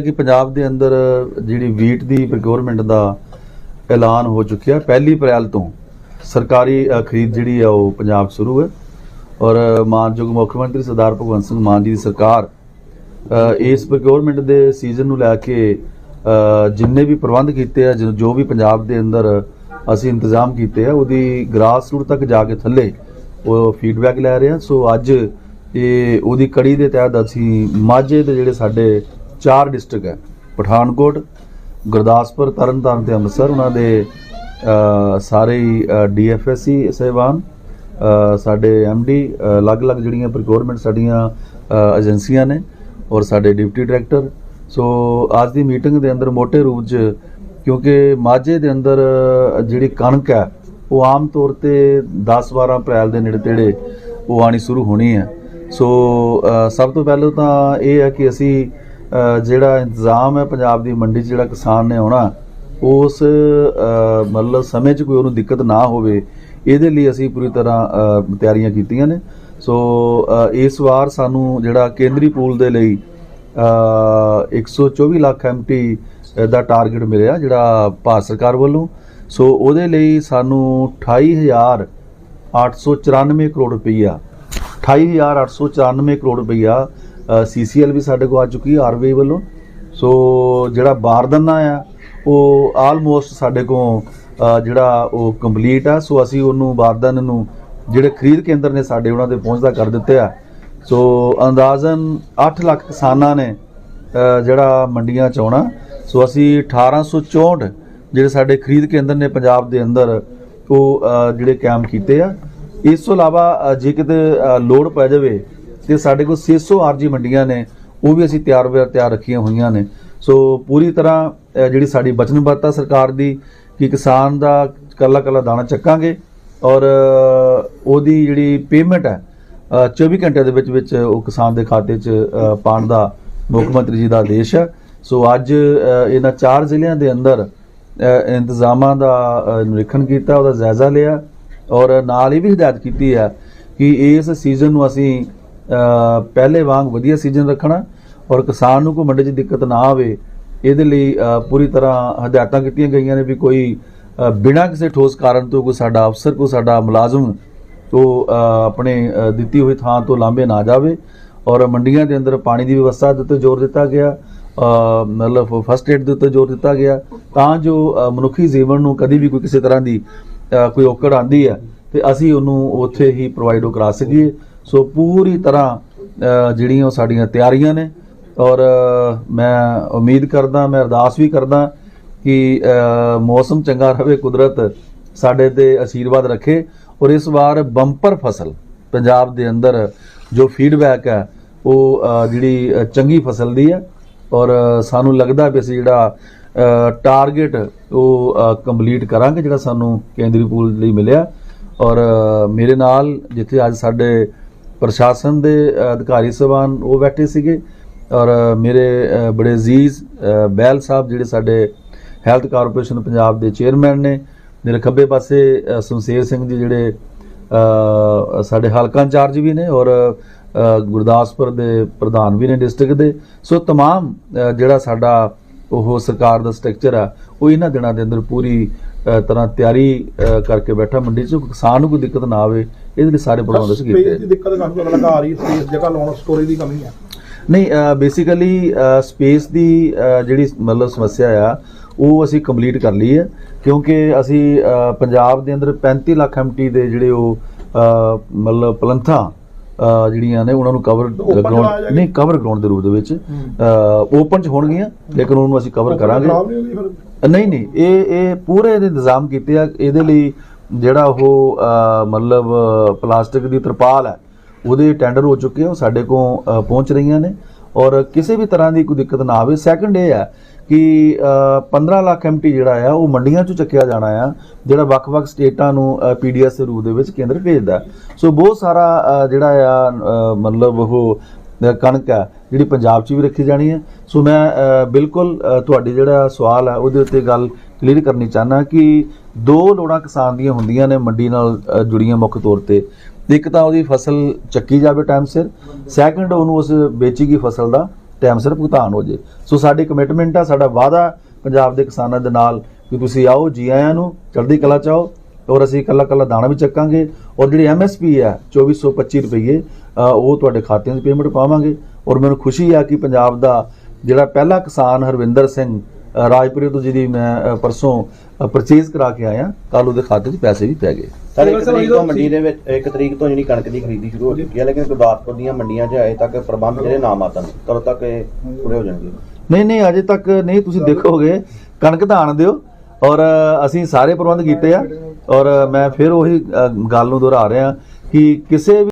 ਕਿ ਪੰਜਾਬ ਦੇ ਅੰਦਰ ਜਿਹੜੀ ਵੀਟ ਦੀ ਪ੍ਰੋਕਿਉਰਮੈਂਟ ਦਾ ਐਲਾਨ ਹੋ ਚੁੱਕਿਆ ਪਹਿਲੀ ਅਪ੍ਰੈਲ ਤੋਂ ਸਰਕਾਰੀ ਖਰੀਦ ਜਿਹੜੀ ਆ ਉਹ ਪੰਜਾਬ ਸ਼ੁਰੂ ਹੈ ਔਰ ਮਾਨਯੋਗ ਮੁੱਖ ਮੰਤਰੀ ਸਰਦਾਰ ਭਗਵੰਤ ਸਿੰਘ ਮਾਨ ਜੀ ਦੀ ਸਰਕਾਰ ਇਸ ਪ੍ਰੋਕਿਉਰਮੈਂਟ ਦੇ ਸੀਜ਼ਨ ਨੂੰ ਲੈ ਕੇ ਜਿੰਨੇ ਵੀ ਪ੍ਰਬੰਧ ਕੀਤੇ ਆ ਜੋ ਜੋ ਵੀ ਪੰਜਾਬ ਦੇ ਅੰਦਰ ਅਸੀਂ ਇੰਤਜ਼ਾਮ ਕੀਤੇ ਆ, ਉਹਦੀ ਗ੍ਰਾਸ ਰੂਟ ਤੱਕ ਜਾ ਕੇ ਥੱਲੇ ਉਹ ਫੀਡਬੈਕ ਲੈ ਰਹੇ ਆ। ਸੋ ਅੱਜ ਇਹ ਉਹਦੀ ਕੜੀ ਦੇ ਤਹਿਤ ਅਸੀਂ ਮਾਝੇ ਦੇ ਜਿਹੜੇ ਸਾਡੇ ਚਾਰ ਡਿਸਟ੍ਰਿਕਟ ਹੈ। ਪਠਾਨਕੋਟ ਗੁਰਦਾਸਪੁਰ ਤਰਨਤਾਰਨ ਤੇ ਅੰਮ੍ਰਿਤਸਰ ਉਹਨਾਂ ਦੇ ਅ, ਸਾਰੇ ਹੀ ਡੀਐਫਐਸਸੀ ਸਹਿਬਾਨ ਅ, ਸਾਡੇ ਐਮਡੀ ਅਲੱਗ-ਅਲੱਗ ਜਿਹੜੀਆਂ ਪ੍ਰੋਕਿਉਰਮੈਂਟ ਸਾਡੀਆਂ ਏਜੰਸੀਆਂ ਨੇ ਔਰ ਸਾਡੇ ਡਿਪਟੀ ਡਾਇਰੈਕਟਰ। ਸੋ ਅੱਜ ਦੀ ਮੀਟਿੰਗ ਦੇ ਅੰਦਰ ਮੋٹے ਰੂਪ 'ਚ ਕਿਉਂਕਿ ਮਾਝੇ ਦੇ ਅੰਦਰ ਜਿਹੜੀ ਕਣਕ ਹੈ ਉਹ ਆਮ ਤੌਰ ਤੇ 10-12 ਅਪ੍ਰੈਲ ਦੇ ਨੇੜੇ ਤੇੜੇ ਉਹ ਆਣੀ ਸ਼ੁਰੂ ਹੋਣੀ ਹੈ। ਸੋ ਸਭ ਤੋਂ ਪਹਿਲਾਂ ਤਾਂ ਇਹ ਹੈ ਕਿ ਅਸੀਂ ਜਿਹੜਾ ਇੰਤਜ਼ਾਮ ਹੈ ਪੰਜਾਬ ਦੀ ਮੰਡੀ 'ਚ ਜਿਹੜਾ ਕਿਸਾਨ ਨੇ ਆਉਣਾ ਉਸ ਮਤਲਬ ਸਮੇਂ 'ਚ ਕੋਈ ਉਹਨੂੰ ਦਿੱਕਤ ਨਾ ਹੋਵੇ ਇਹਦੇ ਲਈ ਅਸੀਂ ਪੂਰੀ ਤਰ੍ਹਾਂ ਤਿਆਰੀਆਂ ਕੀਤੀਆਂ ਨੇ। ਸੋ ਇਸ ਵਾਰ ਸਾਨੂੰ ਜਿਹੜਾ ਕੇਂਦਰੀ ਪੂਲ ਦੇ ਲਈ ਅ, 124 ਲੱਖ ਐਮਟੀ ਦਾ ਟਾਰਗੇਟ ਮਿਲਿਆ ਜਿਹੜਾ ਭਾਰਤ ਸਰਕਾਰ ਵੱਲੋਂ। ਸੋ ਉਹਦੇ ਲਈ ਸਾਨੂੰ 28894 ਕਰੋੜ ਰੁਪਈਆ 28894 ਕਰੋੜ ਰੁਪਈਆ ਸੀਸੀਐਲ ਵੀ ਸਾਡੇ ਕੋਲ ਆ ਚੁੱਕੀ ਹੈ ਆਰਬੀਆਈ ਵੱਲੋਂ। ਸੋ ਜਿਹੜਾ ਬਾਰਦਾਨਾ ਆ ਉਹ ਆਲਮੋਸਟ ਸਾਡੇ ਕੋਲ ਜਿਹੜਾ ਉਹ ਕੰਪਲੀਟ ਆ। ਸੋ ਅਸੀਂ ਉਹਨੂੰ ਬਾਰਦਾਨੇ ਨੂੰ ਜਿਹੜੇ ਖਰੀਦ ਕੇਂਦਰ ਨੇ ਸਾਡੇ ਉਹਨਾਂ 'ਤੇ ਪਹੁੰਚਦਾ ਕਰ ਦਿੱਤੇ ਆ। ਸੋ ਅੰਦਾਜ਼ਨ 8 ਲੱਖ ਕਿਸਾਨਾਂ ਨੇ ਜਿਹੜਾ ਮੰਡੀਆਂ ਚ ਆਉਣਾ। ਸੋ ਅਸੀਂ 1864 ਜਿਹੜੇ ਸਾਡੇ ਖਰੀਦ ਕੇਂਦਰ ਨੇ ਪੰਜਾਬ ਦੇ ਅੰਦਰ ਉਹ ਜਿਹੜੇ ਕਾਇਮ ਕੀਤੇ ਆ। ਇਸ ਤੋਂ ਇਲਾਵਾ ਜੇ ਕਿਤੇ ਅ, ਲੋੜ ਪੈ ਜਾਵੇ ਤੇ ਸਾਡੇ ਕੋਲ 600 ਆਰਜੀ ਮੰਡੀਆਂ ਨੇ ਉਹ ਵੀ ਅਸੀਂ ਤਿਆਰ ਵਿਆਰ ਤਿਆਰ ਰੱਖੀਆਂ ਹੋਈਆਂ ਨੇ। ਸੋ ਪੂਰੀ ਤਰ੍ਹਾਂ ਜਿਹੜੀ ਸਾਡੀ ਵਚਨਬੱਧਤਾ ਸਰਕਾਰ ਦੀ ਕਿ ਕਿਸਾਨ ਦਾ ਕੱਲਾ ਕੱਲਾ ਦਾਣਾ ਚੱਕਾਂਗੇ ਔਰ ਉਹਦੀ ਜਿਹੜੀ ਪੇਮੈਂਟ ਹੈ ਅ, 24 ਘੰਟਿਆਂ ਦੇ ਵਿੱਚ ਵਿੱਚ ਉਹ ਕਿਸਾਨ ਦੇ ਖਾਤੇ 'ਚ ਅ, ਪਾਉਣ ਦਾ ਮੁੱਖ ਮੰਤਰੀ ਜੀ ਦਾ ਆਦੇਸ਼ ਹੈ। ਸੋ ਅੱਜ ਇਹਨਾਂ ਚਾਰ ਜ਼ਿਲ੍ਹਿਆਂ ਦੇ ਅੰਦਰ ਇੰਤਜ਼ਾਮਾਂ ਦਾ ਨਿਰੀਖਣ ਕੀਤਾ ਉਹਦਾ ਜਾਇਜ਼ਾ ਲਿਆ ਔਰ ਨਾਲ ਇਹ ਵੀ ਹਦਾਇਤ ਕੀਤੀ ਹੈ ਕਿ ਇਸ ਸੀਜ਼ਨ ਨੂੰ ਅਸੀਂ ਪਹਿਲੇ ਵਾਂਗ ਵਧੀਆ ਸੀਜ਼ਨ ਰੱਖਣਾ ਔਰ ਕਿਸਾਨ ਨੂੰ ਕੋਈ ਮੰਡੀ 'ਚ ਦਿੱਕਤ ਨਾ ਆਵੇ, ਇਹਦੇ ਲਈ ਪੂਰੀ ਤਰ੍ਹਾਂ ਹਦਾਇਤਾਂ ਕੀਤੀਆਂ ਗਈਆਂ ਨੇ ਵੀ ਕੋਈ ਬਿਨਾਂ ਕਿਸੇ ਠੋਸ ਕਾਰਨ ਤੋਂ ਕੋਈ ਸਾਡਾ ਅਫਸਰ, ਕੋਈ ਸਾਡਾ ਮੁਲਾਜ਼ਮ ਤੋਂ ਆਪਣੇ ਦਿੱਤੀ ਹੋਈ ਥਾਂ ਤੋਂ ਲਾਂਬੇ ਨਾ ਜਾਵੇ ਔਰ ਮੰਡੀਆਂ ਦੇ ਅੰਦਰ ਪਾਣੀ ਦੀ ਵਿਵਸਥਾ ਦੇ ਉੱਤੇ ਜ਼ੋਰ ਦਿੱਤਾ ਗਿਆ ਮਤਲਬ ਫਸਟ ਏਡ ਦੇ ਉੱਤੇ ਜ਼ੋਰ ਦਿੱਤਾ ਗਿਆ, ਤਾਂ ਜੋ ਮਨੁੱਖੀ ਜੀਵਨ ਨੂੰ ਕਦੀ ਵੀ ਕੋਈ ਕਿਸੇ ਤਰ੍ਹਾਂ ਦੀ ਕੋਈ ਔਕੜ ਆਂਦੀ ਹੈ, ਤੇ ਅਸੀਂ ਉਹਨੂੰ ਉੱਥੇ ਹੀ ਪ੍ਰੋਵਾਈਡ ਕਰਾ ਸਕੀਏ। ਸੋ ਪੂਰੀ ਤਰ੍ਹਾਂ ਜਿਹੜੀਆਂ ਉਹ ਸਾਡੀਆਂ ਤਿਆਰੀਆਂ ਨੇ ਔਰ ਮੈਂ ਉਮੀਦ ਕਰਦਾ, ਮੈਂ ਅਰਦਾਸ ਵੀ ਕਰਦਾ ਕਿ ਮੌਸਮ ਚੰਗਾ ਰਹੇ, ਕੁਦਰਤ ਸਾਡੇ ਤੇ ਆਸ਼ੀਰਵਾਦ ਰੱਖੇ ਔਰ ਇਸ ਵਾਰ ਬੰਪਰ ਫਸਲ ਪੰਜਾਬ ਦੇ ਅੰਦਰ ਜੋ ਫੀਡਬੈਕ ਹੈ, ਉਹ ਜਿਹੜੀ ਚੰਗੀ ਫਸਲ ਦੀ ਹੈ ਔਰ ਸਾਨੂੰ ਲੱਗਦਾ ਵੀ ਅਸੀਂ ਜਿਹੜਾ ਟਾਰਗੇਟ ਉਹ ਕੰਪਲੀਟ ਕਰਾਂਗੇ ਜਿਹੜਾ ਸਾਨੂੰ ਕੇਂਦਰੀ ਪੂਲ ਲਈ ਮਿਲਿਆ ਔਰ ਮੇਰੇ ਨਾਲ ਜਿੱਥੇ ਅੱਜ ਸਾਡੇ ਪ੍ਰਸ਼ਾਸਨ ਦੇ ਅ, ਅਧਿਕਾਰੀ ਸਭਾਨ ਉਹ ਬੈਠੇ ਸੀਗੇ ਔਰ ਅ, ਮੇਰੇ ਅ, ਬੜੇ ਅਜ਼ੀਜ਼ ਅ, ਬੈਲ ਸਾਹਿਬ ਜਿਹੜੇ ਸਾਡੇ ਹੈਲਥ ਕਾਰਪੋਰੇਸ਼ਨ ਪੰਜਾਬ ਦੇ ਚੇਅਰਮੈਨ ਨੇ ਮੇਰੇ ਖੱਬੇ ਪਾਸੇ ਅ, ਸੁਮਸ਼ੇਰ ਸਿੰਘ ਜੀ ਜਿਹੜੇ ਅ, ਸਾਡੇ ਹਲਕਾ ਇੰਚਾਰਜ ਵੀ ਨੇ ਔਰ ਅ, ਗੁਰਦਾਸਪੁਰ ਦੇ ਪ੍ਰਧਾਨ ਵੀ ਨੇ ਡਿਸਟ੍ਰਿਕਟ ਦੇ ਸੋ तमाम ਅ, ਜਿਹੜਾ ਸਾਡਾ ਉਹ ਸਰਕਾਰ ਦਾ ਸਟਰਕਚਰ ਆ ਉਹ ਇਹਨਾਂ ਦਿਨਾਂ ਦੇ ਅੰਦਰ ਪੂਰੀ ਅ, ਤਰ੍ਹਾਂ ਤਿਆਰੀ ਕਰਕੇ ਬੈਠਾ ਮੰਡੀ 'ਚ ਕਿਸਾਨ ਨੂੰ ਕੋਈ ਦਿੱਕਤ ਨਾ ਆਵੇ ਇਹਦੇ ਲਈ ਸਾਰੇ ਪ੍ਰਬੰਧ ਅਸੀਂ ਕੀਤੇ ਆ। ਸਪੇਸ ਦੀ ਦਿੱਕਤ ਕਾਫੀ ਲਗਾ ਰਹੀ ਸਪੇਸ ਜਗ੍ਹਾ ਲਾਉਣ ਸਟੋਰੇਜ ਦੀ ਕਮੀ ਹੈ ਨਹੀਂ ਬੇਸਿਕਲੀ ਸਪੇਸ ਦੀ ਜਿਹੜੀ ਮਤਲਬ ਸਮੱਸਿਆ ਆ ਉਹ ਅਸੀਂ ਕੰਪਲੀਟ ਕਰ ਲਈ ਹੈ ਕਿਉਂਕਿ ਅਸੀਂ ਪੰਜਾਬ ਦੇ ਅੰਦਰ 35 ਲੱਖ ਐਮਟੀ ਦੇ ਜਿਹੜੇ ਉਹ ਮਤਲਬ ਪਲੰਥਾਂ ਜਿਹੜੀਆਂ ਨੇ ਉਹਨਾਂ ਨੂੰ ਕਵਰ ਗਰਾਊਂਡ? ਨਹੀਂ ਕਵਰ ਗਰਾਊਂਡ ਦੇ ਰੂਪ ਦੇ ਵਿੱਚ ਓਪਨ ਚ ਹੋਣਗੀਆਂ ਲੇਕਿਨ ਉਹਨੂੰ ਅਸੀਂ ਕਵਰ ਕਰਾਂਗੇ। ਨਹੀਂ ਨਹੀਂ ਇਹ ਇਹ ਪੂਰੇ ਦੇ ਇੰਤਜ਼ਾਮ ਕੀਤੇ ਆ। ਇਹਦੇ ਲਈ ਜਿਹੜਾ ਉਹ ਮਤਲਬ ਪਲਾਸਟਿਕ ਦੀ ਤਰਪਾਲ ਹੈ ਉਹਦੇ ਟੈਂਡਰ ਹੋ ਚੁੱਕੇ ਆ ਸਾਡੇ ਕੋਲ ਪਹੁੰਚ ਰਹੀਆਂ ਨੇ। ਔਰ ਕਿਸੇ ਵੀ ਤਰ੍ਹਾਂ ਦੀ ਕੋਈ ਦਿੱਕਤ ਨਾ ਆਵੇ। ਸੈਕੰਡ ਇਹ ਹੈ ਕਿ ਅ, 15 ਲੱਖ ਐਮਟੀ ਜਿਹੜਾ ਆ ਉਹ ਮੰਡੀਆਂ ਚੋਂ ਚੱਕਿਆ ਜਾਣਾ ਆ ਜਿਹੜਾ ਵੱਖ-ਵੱਖ ਸਟੇਟਾਂ ਨੂੰ ਪੀਡੀਐਸ ਦੇ ਰੂਪ ਦੇ ਵਿੱਚ ਕੇਂਦਰ ਭੇਜਦਾ ਸੋ ਬਹੁਤ ਸਾਰਾ ਜਿਹੜਾ ਆ ਮਤਲਬ ਉਹ ਕਣਕ ਹੈ ਜਿਹੜੀ ਪੰਜਾਬ 'ਚ ਵੀ ਰੱਖੀ ਜਾਣੀ ਹੈ। ਸੋ ਮੈਂ ਬਿਲਕੁਲ ਅ, ਤੁਹਾਡੀ ਜਿਹੜਾ ਸਵਾਲ ਹੈ ਉਹਦੇ ਉੱਤੇ ਗੱਲ ਕਲੀਅਰ ਕਰਨੀ ਚਾਹਨਾ ਕਿ ਦੋ ਲੋੜਾਂ ਕਿਸਾਨ ਦੀਆਂ ਹੁੰਦੀਆਂ ਨੇ ਮੰਡੀ ਨਾਲ ਜੁੜੀਆਂ ਮੁੱਖ ਤੌਰ ਤੇ। ਇੱਕ ਤਾਂ ਉਹਦੀ ਫਸਲ ਚੱਕੀ ਜਾਵੇ ਟਾਈਮ ਸਿਰ ਸੈਕੰਡ ਉਹਨੂੰ ਉਸ ਵੇਚੀ ਗਈ ਫਸਲ ਦਾ ਟਾਈਮ ਸਿਰ ਭੁਗਤਾਨ ਹੋ ਜੇ। ਸੋ ਸਾਡੀ ਕਮਿਟਮੈਂਟ ਆ ਸਾਡਾ ਵਾਅਦਾ ਪੰਜਾਬ ਦੇ ਕਿਸਾਨਾਂ ਦੇ ਨਾਲ ਕਿ ਤੁਸੀਂ ਆਓ ਜੀ ਆਇਆਂ ਨੂੰ ਚੜ੍ਹਦੀ ਕਲਾ ਚ ਆਓ ਔਰ ਅਸੀਂ ਕੱਲਾ ਕੱਲਾ ਦਾਣਾ ਵੀ ਚੱਕਾਂਗੇ ਔਰ ਜਿਹੜੀ ਐਮਐਸਪੀ ਹੈ 2425 ਰੁਪਏ ਅ, ਉਹ ਤੁਹਾਡੇ ਖਾਤਿਆਂ 'ਚ ਪੇਮੈਂਟ ਪਾਵਾਂਗੇ। ਔਰ ਮੈਨੂੰ ਖੁਸ਼ੀ ਆ ਕਿ ਪੰਜਾਬ ਦਾ ਜਿਹੜਾ ਪਹਿਲਾ ਕਿਸਾਨ ਹਰਵਿੰਦਰ ਸਿੰਘ ਰਾਜਪੁਰੇ ਤੋਂ ਜਿਹਦੀ ਮੈਂ ਪਰਸੋਂ ਪਰਚੇਜ਼ ਕਰਾ ਕੇ ਆਇਆ ਕੱਲ ਉਹਦੇ ਖਾਤੇ 'ਚ ਪੈਸੇ ਵੀ ਪੈ ਗਏ। ਸਰ ਇੱਕ ਤਰੀਕ ਤੋਂ ਮੰਡੀ ਦੇ ਵਿੱਚ ਇੱਕ ਤਰੀਕ ਤੋਂ ਜਿਹੜੀ ਕਣਕ ਦੀ ਖਰੀਦੀ ਸ਼ੁਰੂ ਹੋ ਚੁੱਕੀ ਹੈ ਲੇਕਿਨ ਗੁਰਦਾਸਪੁਰ ਦੀਆਂ ਮੰਡੀਆਂ 'ਚ ਅਜੇ ਤੱਕ ਪ੍ਰਬੰਧ ਜਿਹੜੇ ਨਾ ਮਾਤਨ ਕਦੋਂ ਤੱਕ ਇਹ ਪੂਰੇ ਹੋ ਜਾਣਗੇ? ਨਹੀਂ ਨਹੀਂ ਅਜੇ ਤੱਕ ਨਹੀਂ ਤੁਸੀਂ ਦੇਖੋਗੇ ਕਣਕ ਤਾਂ ਆਣ ਦਿਓ ਔਰ ਅਸੀਂ ਸਾਰੇ ਪ੍ਰਬੰਧ ਕੀਤੇ ਆ ਔਰ ਮੈਂ ਫਿਰ ਉਹੀ ਗੱਲ ਨੂੰ ਦੁਹਰਾ ਰਿਹਾ ਕਿ ਕਿਸੇ ਵੀ